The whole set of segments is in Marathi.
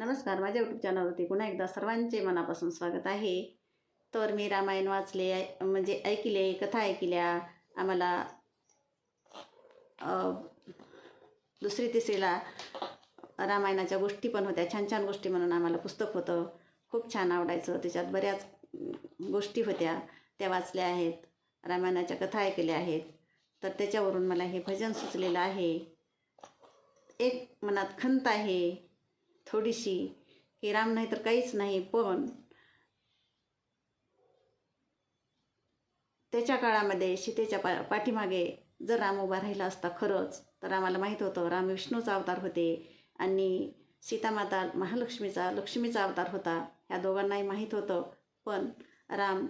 नमस्कार माझ्या यूट्यूब चॅनलवरती पुन्हा एकदा सर्वांचे मनापासून स्वागत आहे. तर मी रामायण वाचले ऐ- म्हणजे ऐकले कथा ऐकल्या आम्हाला दुसरी तिसरीला रामायणाच्या गोष्टी पण होत्या छान छान गोष्टी म्हणून आम्हाला पुस्तक होतं. खूप छान आवडायचं. त्याच्यात बऱ्याच गोष्टी होत्या. त्या वाचल्या आहेत रामायणाच्या कथा ऐकल्या आहेत. तर त्याच्यावरून मला हे भजन सुचलेलं आहे. एक मनात खंत आहे. थोडीशी की राम नाही तर काहीच नाही पण त्याच्या काळामध्ये सीतेच्या पा पाठीमागे जर राम उभा राहिला असता खरंच तर आम्हाला माहीत होतं राम विष्णूचा अवतार होते आणि सीतामाता महालक्ष्मीचा लक्ष्मीचा अवतार होता ह्या दोघांनाही माहीत होतं. पण राम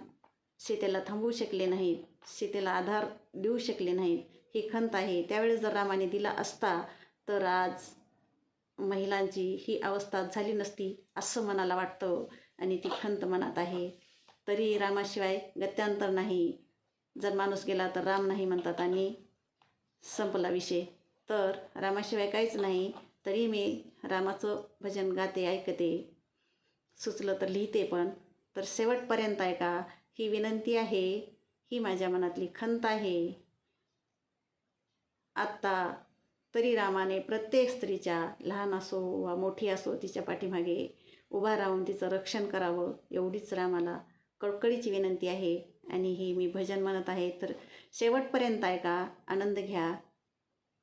सीतेला थांबवू शकले नाहीत सीतेला आधार देऊ शकले नाहीत. ही खंत आहे. त्यावेळेस जर रामाने दिला असता तर आज महिलांची ही अवस्था झाली नसती असं मनाला वाटतं आणि ती खंत मनात आहे. तरी रामाशिवाय गत्यांतर नाही. जर माणूस गेला तर राम नाही म्हणतात आणि संपला विषय. तर रामाशिवाय काहीच नाही तरी मी रामाचं भजन गाते ऐकते. सुचलं तर लिहिते पण. तर शेवटपर्यंत ऐका ही विनंती आहे. ही माझ्या मनातली खंत आहे. आत्ता तरी रामाने प्रत्येक स्त्रीच्या लहान असो वा मोठी असो तिच्या पाठीमागे उभा राहून तिचं रक्षण करावं एवढीच रामाला कळकळीची विनंती आहे. आणि हे मी भजन म्हणत आहे तर शेवटपर्यंत ऐका आनंद घ्या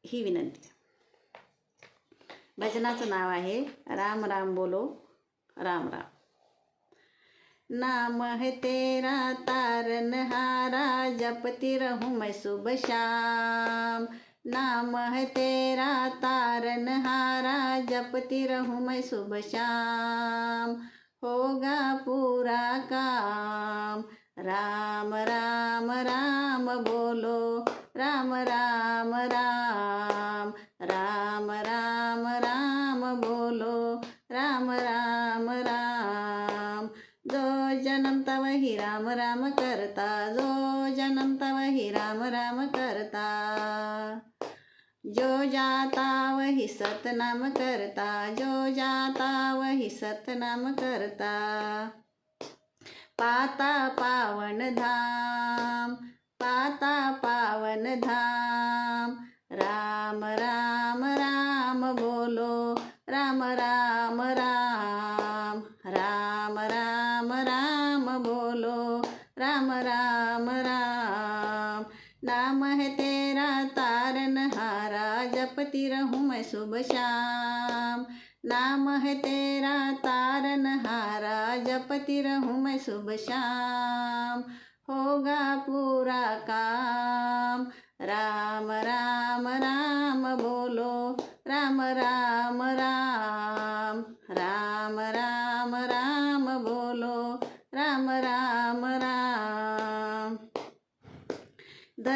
ही विनंती. भजनाचं नाव आहे राम राम बोलो राम राम. नाम है तेरा तारन हारा जपती रहूं मैं सुबह शाम। नाम है तेरा तारन हारा जपती रहूं मैं सुबह शाम। होगा पूरा काम। राम राम राम बोलो। राम राम राम। जो जन्मता वही राम राम करता जो जन्मता वही राम राम करता. जो जाता वही सतनाम करता जो जाता वही सतनाम करता. पाता पावन धाम पाता पावन धाम राम राम राम. नाम है तेरा तारन हारा जपती रहूं मैं सुबह शाम. नाम है तेरा तारन हारा जपती रहूं मैं सुबह शाम. होगा पूरा काम. राम राम राम बोलो. राम राम राम.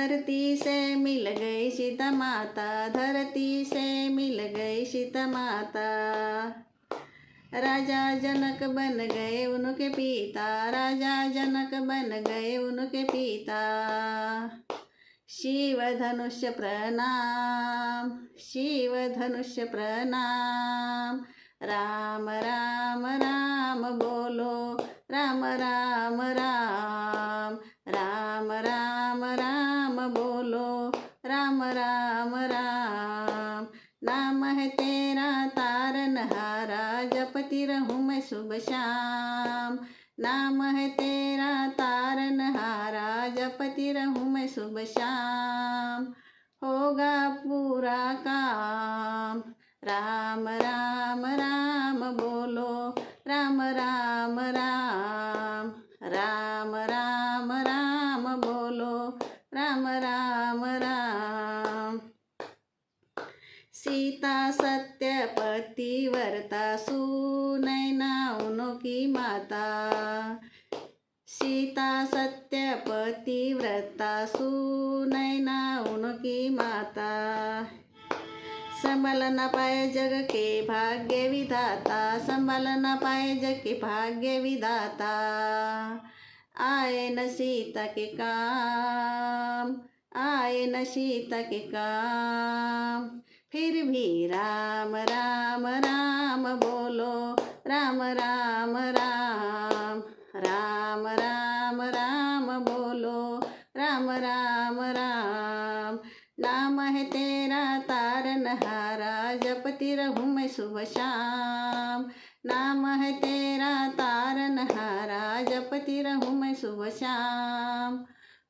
धरती से मिल गई सीता माता धरती से मिल गई सीता माता। राजा जनक बन गए उनके पिता राजा जनक बन गए उनके पिता। शिव धनुष्य प्रणाम शिव धनुष्य प्रणाम। राम राम राम बोलो राम राम राम। जपती रहूं मैं सुबह शाम नाम है तेरा तारन हारा जपति रहूं मैं सुबह शाम होगा पूरा काम। राम राम राम बोलो। राम राम राम। राम राम राम बोलो। राम राम राम सीता सत्यपति वर्ता सुनैना उनकी माता. सीता सत्यपति व्रता सुनैना उनकी माता. संभल न पाए जग के भाग्य विधाता संभल न पाए जग के भाग्य विधाता. आए न सीता के काम आए न सीता के काम. फिर भी राम राम राम बोलो. राम राम राम. राम राम राम बोलो. राम राम राम. नाम है तेरा तारनहारा जपती रहूँ मैं सुबह शाम. नाम है तेरा तारनहारा जपती रहूँ मैं सुबह शाम.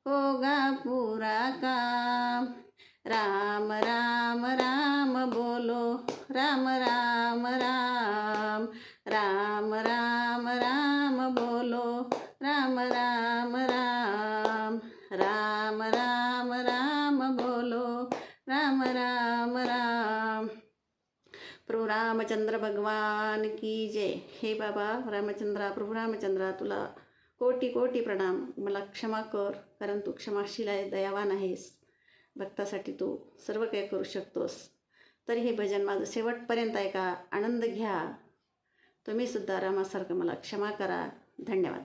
होगा पूरा काम. राम राम राम बोलो। राम राम राम। राम राम राम बोलो। राम राम राम। राम राम राम बोलो। राम राम राम। प्रभू रामचंद्र भगवान की जय। हे बाबा रामचंद्रा प्रभू रामचंद्रा तुला कोटी कोटी प्रणाम. मला क्षमा कर कारण तू क्षमाशील आहे दयावान आहेस. भक्तासाठी तू सर्व काही करू शकतोस. तरी हे भजन माझं शेवटपर्यंत ऐका आनंद घ्या. तुम्हीसुद्धा रामासारखं मला क्षमा करा. धन्यवाद.